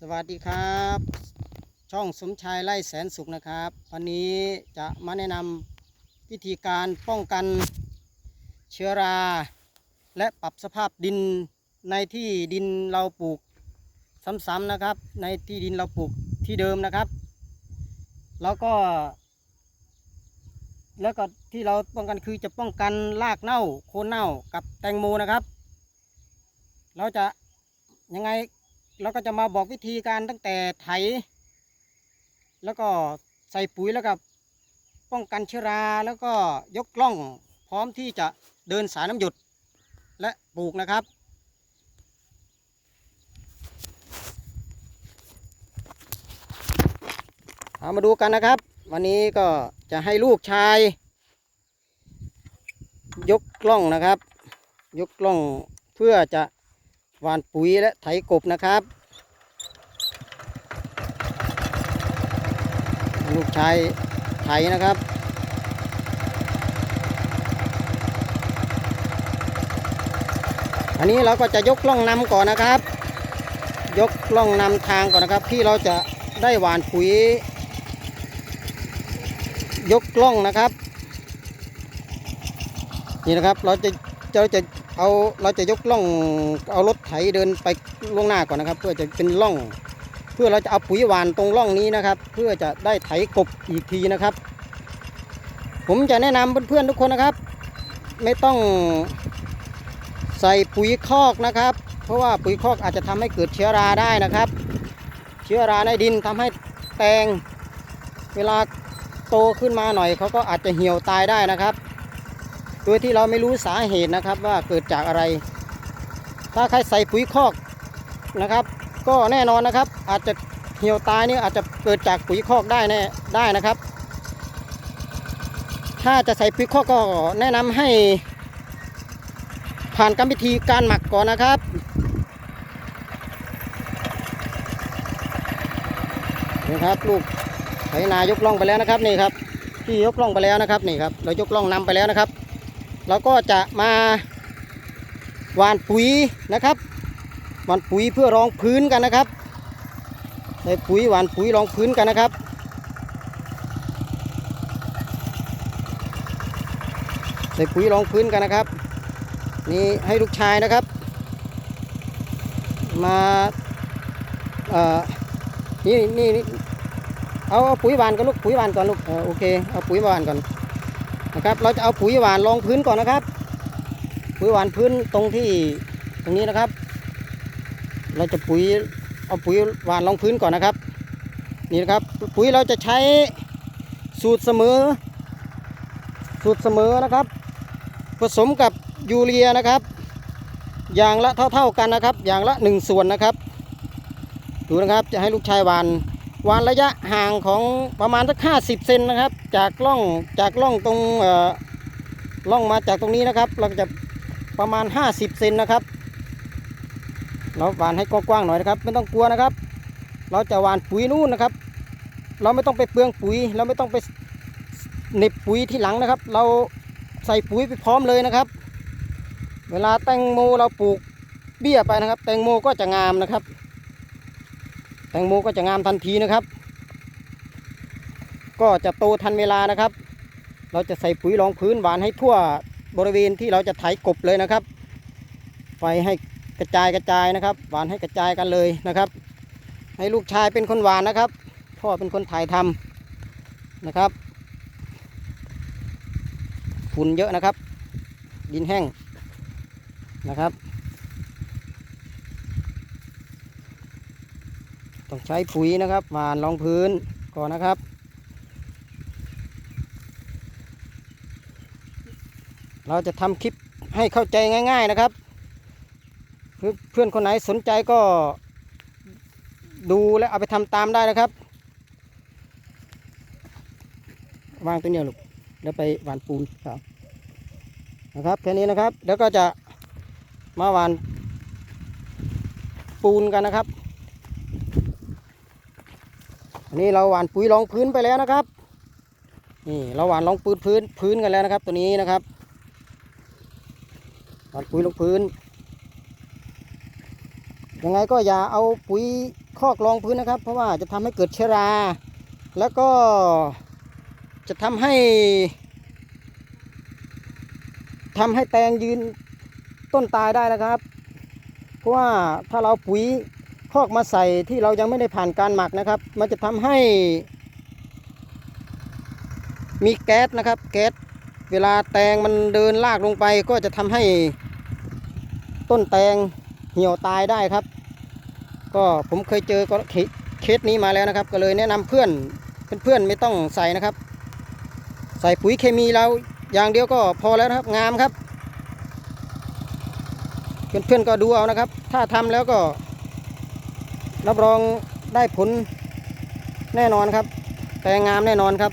สวัสดีครับ ช่องสมชายไล่แสนสุขนะครับ วันนี้จะมาแนะนำวิธีการป้องกันเชื้อรา และปรับสภาพดินในที่ดินเราปลูกซ้ำๆนะครับ ในที่ดินเราปลูกที่เดิมนะครับ แล้วก็ แล้วก็ที่เราป้องกันคือจะป้องกันรากเน่าโคนเน่ากับแตงโมนะครับ เราจะยังไง เราก็จะมาบอกวิธีการตั้งแต่ไถ แล้วก็ใส่ปุ๋ยแล้วก็ป้องกันเชื้อราแล้วก็ยกกล่องพร้อมที่จะเดินสายน้ำหยดและปลูกนะครับ เอามาดูกันนะครับ วันนี้ก็จะให้ลูกชาย ยกกล้องนะครับ ยกกล้องเพื่อจะ หว่านปุ๋ยและไถกบนะครับ ลูกชายไถนะครับอันนี้เราก็จะยกล้องนำก่อนนะครับ ยกล้องนำทางก่อนนะครับ ที่เราจะได้หวานปุ๋ย ยกล้องนะครับ นี่นะครับเราจะเราจะ เอาเราจะยกล่องเอารถไถเดินไปล่วงหน้าก่อนนะครับ เพื่อจะเป็นล่อง เพื่อเราจะเอาปุ๋ยหวานตรงล่องนี้นะครับ เพื่อจะได้ไถกบอีกทีนะครับ ผมจะแนะนำเพื่อนๆทุกคนนะครับ ไม่ต้องใส่ปุ๋ยคอกนะครับ เพราะว่าปุ๋ยคอกอาจจะทำให้เกิดเชื้อราได้นะครับ เชื้อราในดินทำให้แตงเวลาโตขึ้นมาหน่อยเขาก็อาจจะเหี่ยวตายได้นะครับ โดยที่เราไม่รู้สาเหตุนะครับว่าเกิดจากอะไร ถ้าใครใส่ปุ๋ยคอกนะครับ ก็แน่นอนนะครับ อาจจะเหี่ยวตายนี่อาจจะเกิดจากปุ๋ยคอกได้แน่ได้นะครับ ถ้าจะใส่ปุ๋ยคอกก็แนะนำให้ผ่านกรรมวิธีการหมักก่อนนะครับนี่ครับลูกไถนายกล่องไปแล้วนะครับนี่ครับที่ยกล่องไปแล้วนะครับนี่ครับเรายกล่องนำไปแล้วนะครับ เราก็จะมาหวานปุ๋ยนะครับหวานปุ๋ยเพื่อรองพื้นกันนะครับใส่ปุ๋ยหวานปุ๋ยรองพื้นกันนะครับใส่ปุ๋ยรองพื้นกันนะครับ นี่ให้ลูกชายนะครับ มาเอ่อนี่นี่เอาเอาปุ๋ยหวานก่อนลูกปุ๋ยหวานก่อนลูกเออโอเคเอาปุ๋ยหวานก่อน นะครับเราจะเอาปุ๋ยหวานรองพื้นก่อนนะครับ ปุ๋ยหวานพื้นตรงที่ตรงนี้นะครับ เราจะปุ๋ยเอาปุ๋ยหวานรองพื้นก่อนนะครับ นี่นะครับปุ๋ยเราจะใช้สูตรเสมอ สูตรเสมอนะครับ ผสมกับยูเรียนะครับ อย่างละเท่าๆกันนะครับ อย่างละหนึ่งส่วนนะครับ ดูนะครับจะให้ลูกชายหวาน วานระยะห่างของประมาณสักห้าสิบเซนนะครับ จากล่องจากล่องตรงล่องมาจากตรงนี้นะครับ เราจะประมาณ50เซนนะครับ เราหวานให้กว้างๆหน่อยนะครับ ไม่ต้องกลัวนะครับ เราจะหวานปุ๋ยนู่นนะครับ เราไม่ต้องไปเปลืองปุ๋ย เราไม่ต้องไปเน็บปุ๋ยที่หลังนะครับ เราใส่ปุ๋ยไปพร้อมเลยนะครับ เวลาแตงโมเราปลูกเบี้ยไปนะครับ แตงโมก็จะงามนะครับ แตงโมก็จะงามทันทีนะครับ ก็จะโตทันเวลานะครับ เราจะใส่ปุ๋ยรองพื้นหวานให้ทั่วบริเวณที่เราจะไถกบเลยนะครับไฟให้กระจายกระจายนะครับ หวานให้กระจายกันเลยนะครับ ให้ลูกชายเป็นคนหวานนะครับ พ่อเป็นคนถ่ายทำนะครับ ฝุ่นเยอะนะครับ ดินแห้งนะครับ ต้องใช้ปุ๋ยนะครับหวานรองพื้นก่อนนะครับ เราจะทำคลิปให้เข้าใจง่าย ๆนะครับเพื่อเพื่อนคนไหนสนใจก็ดูและเอาไปทำตามได้นะครับ วางตัวเนี้ยลูกแล้วไปหวานปูนครับนะครับแค่นี้นะครับแล้วก็จะมาหวานปูนกันนะครับ อันนี้เราหว่านปุ๋ยรองพื้นไปแล้วนะครับ นี่เราหว่านรองพื้นพื้นพื้นกันแล้วนะครับ ตัวนี้นะครับหว่านปุ๋ยลงพื้น ยังไงก็อย่าเอาปุ๋ยคอกรองพื้นนะครับ เพราะว่าจะทำให้เกิดเชื้อรา แล้วก็จะทำให้ทำให้แตงยืนต้นตายได้นะครับ เพราะว่าถ้าเราปุ๋ย คอกมาใส่ที่เรายังไม่ได้ผ่านการหมักนะครับ มันจะทำให้ มีแก๊สนะครับ แก๊สเวลาแตงมันเดินลากลงไปก็จะทำให้ต้นแตงเหี่ยวตายได้ครับ ก็ผมเคยเจอก็เคสนี้มาแล้วนะครับ ก็เลยแนะนำเพื่อนเพื่อนๆไม่ต้องใส่นะครับ ใส่ปุ๋ยเคมีเราอย่างเดียวก็พอแล้วนะครับงามครับ เพื่อนๆก็ดูเอานะครับ ถ้าทำแล้วก็ รับรองได้ผลแน่นอนครับ แต่งามแน่นอนครับ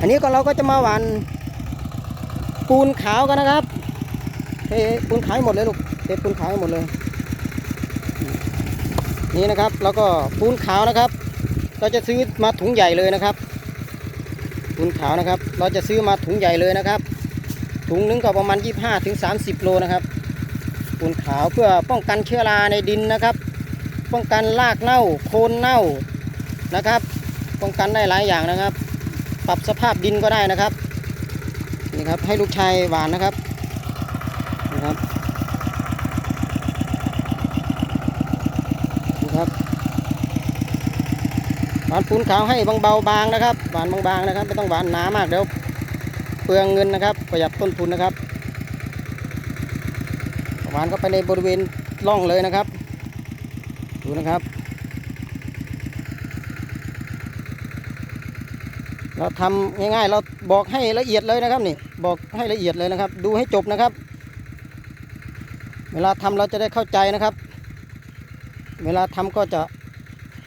อันนี้ก็เราก็จะมาหวานปูนขาวกันนะครับเทปูนขาวหมดเลยลูกเทปูนขาวหมดเลย นี่นะครับแล้วก็ปูนขาวนะครับ เราจะซื้อมาถุงใหญ่เลยนะครับ ปูนขาวนะครับ เราจะซื้อมาถุงใหญ่เลยนะครับ ถุงหนึงก็ประมาณ 25ถึง30 โลนะครับ ปูนขาวเพื่อป้องกันเชื้อราในดินนะครับ ป้องกันรากเน่าโคนเน่านะครับ ป้องกันได้หลายอย่างนะครับ ปรับสภาพดินก็ได้นะครับนี่ครับให้ลูกชายหวานนะครับนะครับนี่ครับหวานปูนขาวให้บางเบาบางนะครับหวานบางๆนะครับไม่ต้องหวานหนามากเดี๋ยวเปลืองเงินนะครับ ประหยัดต้นทุนนะครับ วานเข้าไปในบริเวณร่องเลยนะครับ ดูนะครับ เราทำง่ายๆ เราบอกให้ละเอียดเลยนะครับนี่บอกให้ละเอียดเลยนะครับ ดูให้จบนะครับ เวลาทำเราจะได้เข้าใจนะครับ เวลาทำก็จะ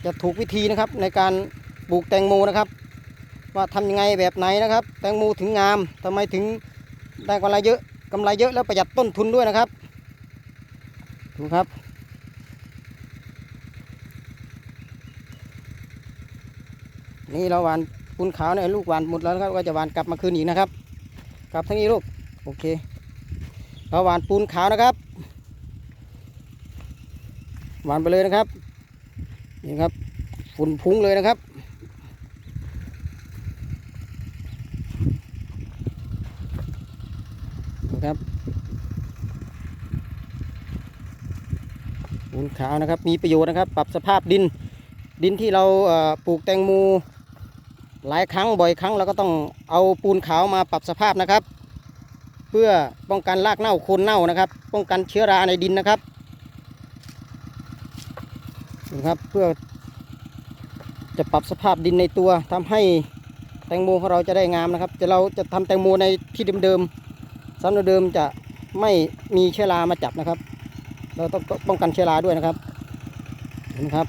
จะถูกวิธีนะครับในการปลูกแตงโมนะครับ ว่าทำยังไงแบบไหนนะครับ แตงโมถึงงามทำไมถึงได้กำไรเยอะกำไรเยอะแล้วประหยัดต้นทุนด้วยนะครับ ดูครับ นี่เราหวานปูนขาวเนี่ยลูกหวานหมดแล้วครับก็จะหวานกลับมาคืนอีกนะครับ กลับทั้งนี้ลูกโอเค เราหวานปูนขาวนะครับ หวานไปเลยนะครับ นี่ครับฝุ่นพุ้งเลยนะครับนะครับ ปูนขาวนะครับ มีประโยชน์นะครับ ปรับสภาพดิน ดินที่เราปลูกแตงโมหลายครั้งบ่อยครั้งเราก็ต้องเอาปูนขาวมาปรับสภาพนะครับ เพื่อป้องกันรากเน่าโคนเน่านะครับ ป้องกันเชื้อราในดินนะครับนะครับเพื่อจะปรับสภาพดินในตัวทำให้แตงโมของเราจะได้งามนะครับ จะเราจะทำแตงโมในที่เดิมๆซ้ำเดิมๆจะไม่มีเชื้อรามาจับนะครับ เราต้องป้องกันเชื้อราด้วยนะครับ เห็นครับ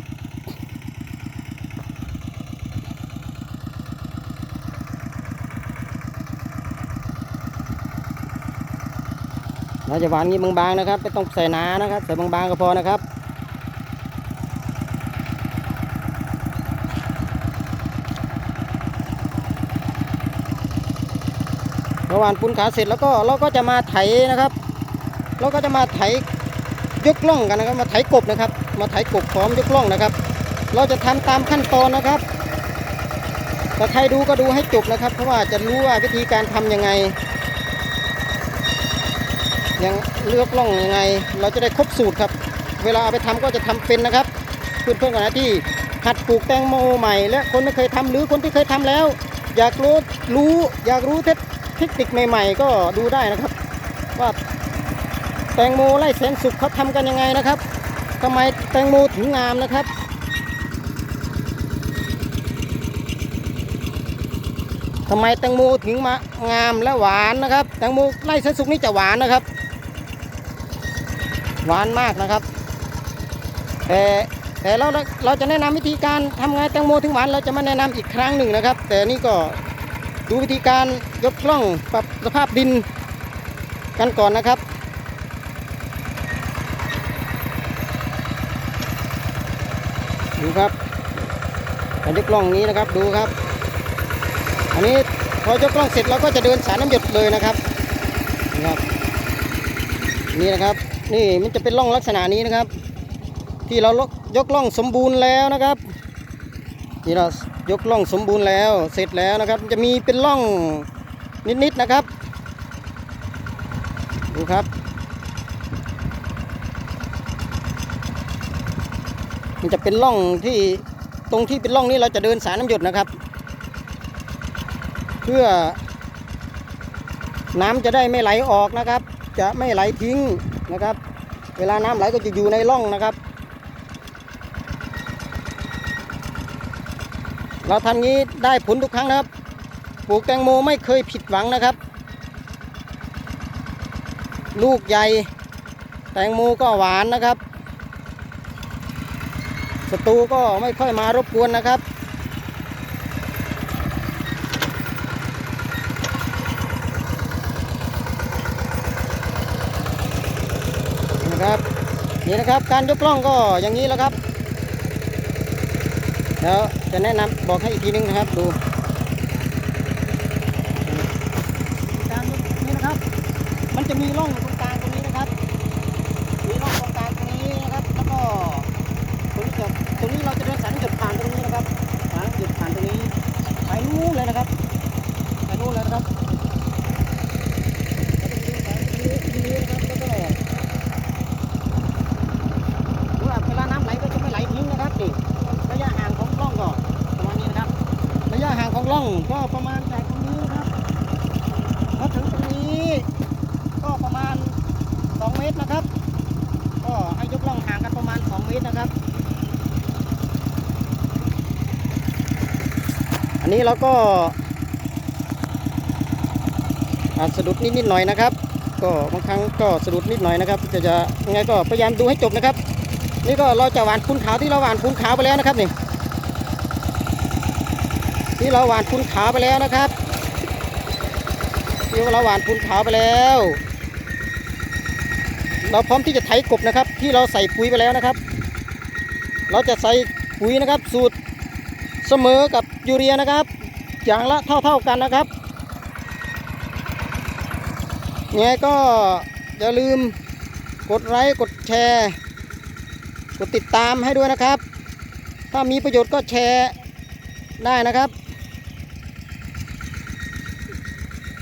เราจะหวานงี้บางๆนะครับไม่ต้องใส่หนานะครับ ใส่บางๆก็พอนะครับเราหวานปูนขาเสร็จแล้วก็เราก็จะมาไถนะครับ เราก็จะมาไถ ยกล่องกันนะครับ มาไถกบนะครับ มาไถกบพร้อมยกล่องนะครับ เราจะทำตามขั้นตอนนะครับแต่ใครดูก็ดูให้จบนะครับ เพราะว่าจะรู้ว่าวิธีการทำยังไงยังเลือกล่องยังไง เราจะได้ครบสูตรครับ เวลาเอาไปทำก็จะทำเป็นนะครับเพื่อนๆกันนะที่หัดปลูกแตงโมใหม่ และคนไม่เคยทำหรือคนที่เคยทำแล้ว อยากรู้รู้อยากรู้เทคนิคใหม่ ๆ ก็ดูได้นะครับ ว่า แตงโมไล่แสนสุขเขาทำกันยังไงนะครับทำไมแตงโมถึงงามนะครับ ทำไมแตงโมถึงมางามและหวานนะครับ แตงโมไล่แสนสุขนี่จะหวานนะครับ หวานมากนะครับ แต่แต่เราเราจะแนะนำวิธีการทำไงแตงโมถึงหวานเราจะมาแนะนำอีกครั้งหนึ่งนะครับ แต่นี่ก็ดูวิธีการยกกล่องปรับสภาพดินกันก่อนนะครับ ดูครับการยกล่องนี้นะครับดูครับ อันนี้พอยกกล่องเสร็จเราก็จะเดินสายน้ำหยดเลยนะครับนะครับ นี่นะครับ นี่มันจะเป็นร่องลักษณะนี้นะครับ ที่เราลกยกล่องสมบูรณ์แล้วนะครับที่เรายกล่องสมบูรณ์แล้ว เสร็จแล้วนะครับ จะมีเป็นล่องนิดๆนะครับ ดูครับ มันจะเป็นร่องที่ตรงที่เป็นร่องนี้เราจะเดินสายน้ำหยดนะครับ เพื่อ น้ำจะได้ไม่ไหลออกนะครับ จะไม่ไหลทิ้งนะครับ เวลาน้ำไหลก็จะอยู่ในร่องนะครับ เราทำงี้ได้ผลทุกครั้งนะครับปลูกแตงโมไม่เคยผิดหวังนะครับ ลูกใหญ่แตงโมก็หวานนะครับ ศัตรูก็ไม่ค่อยมารบกวนนะครับ นะครับนี่นะครับการยกกล่องก็อย่างนี้แล้วครับแล้วจะแนะนำบอกให้อีกทีนึงนะครับดูการนี่นะครับ มันจะมีร่อง องก็ประมาณจากตรงนี้นะครับมาถึงตรงนี้ก็ประมาณ 2 เมตรนะครับ ก็ให้ยกร่องห่างกันประมาณ 2 เมตรนะครับ อันนี้เราก็อาจสะดุดนิดๆหน่อยนะครับ ก็บางครั้งก็สะดุดนิดหน่อยนะครับ จะจะยังไงก็พยายามดูให้จบนะครับ นี่ก็เราจะหวานคูนขาวที่เราหวานคูนขาวไปแล้วนะครับนี่ ที่เราหวานคูนขาวไปแล้วนะครับที่เราหวานคูนขาวไปแล้ว เราพร้อมที่จะไถกบนะครับ ที่เราใส่ปุ๋ยไปแล้วนะครับ เราจะใส่ปุ๋ยนะครับ สูตรเสมอกับยูเรียนะครับ อย่างละเท่าๆกันนะครับยังไงก็อย่าลืมกดไลค์กดแชร์ กดติดตามให้ด้วยนะครับ ถ้ามีประโยชน์ก็แชร์ได้นะครับ